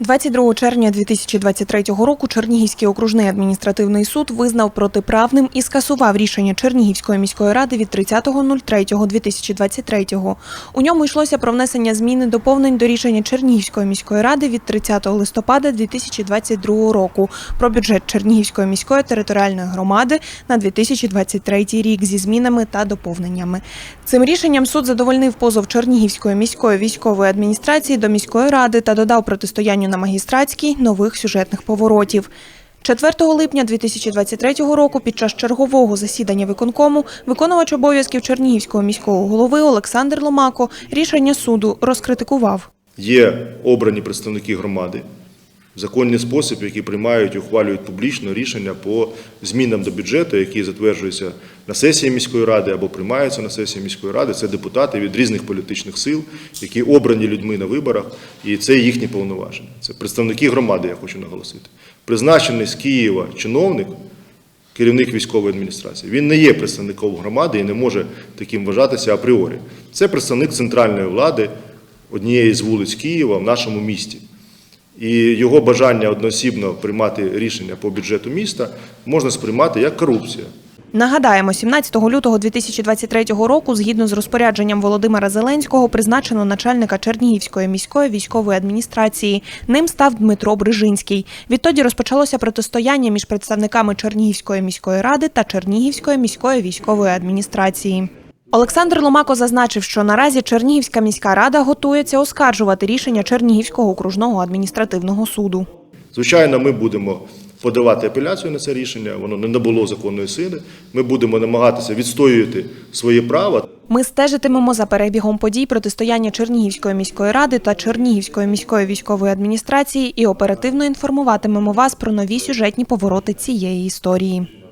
22 червня 2023 року Чернігівський окружний адміністративний суд визнав протиправним і скасував рішення Чернігівської міської ради від 30.03.2023. У ньому йшлося про внесення змін і доповнень до рішення Чернігівської міської ради від 30 листопада 2022 року про бюджет Чернігівської міської територіальної громади на 2023 рік зі змінами та доповненнями. Цим рішенням суд задовольнив позов Чернігівської міської військової адміністрації до міської ради та додав протистоянню на магістратській нових сюжетних поворотів. 4 липня 2023 року під час чергового засідання виконкому виконувач обов'язків Чернігівського міського голови Олександр Ломако рішення суду розкритикував. Є обрані представники громади в законний спосіб, які приймають ухвалюють публічно рішення по змінам до бюджету, які затверджуються на сесії міської ради або приймаються на сесії міської ради. Це депутати від різних політичних сил, які обрані людьми на виборах, і це їхні повноваження. Це представники громади, я хочу наголосити. Призначений з Києва чиновник, керівник військової адміністрації. Він не є представником громади і не може таким вважатися апріорі. Це представник центральної влади однієї з вулиць Києва в нашому місті. І його бажання одноосібно приймати рішення по бюджету міста можна сприймати як корупція. Нагадаємо, 17 лютого 2023 року, згідно з розпорядженням Володимира Зеленського, призначено начальника Чернігівської міської військової адміністрації. Ним став Дмитро Брижинський. Відтоді розпочалося протистояння між представниками Чернігівської міської ради та Чернігівської міської військової адміністрації. Олександр Ломако зазначив, що наразі Чернігівська міська рада готується оскаржувати рішення Чернігівського окружного адміністративного суду. Звичайно, ми будемо подавати апеляцію на це рішення, воно не набуло законної сили. Ми будемо намагатися відстоювати свої права. Ми стежитимемо за перебігом подій протистояння Чернігівської міської ради та Чернігівської міської військової адміністрації і оперативно інформуватимемо вас про нові сюжетні повороти цієї історії.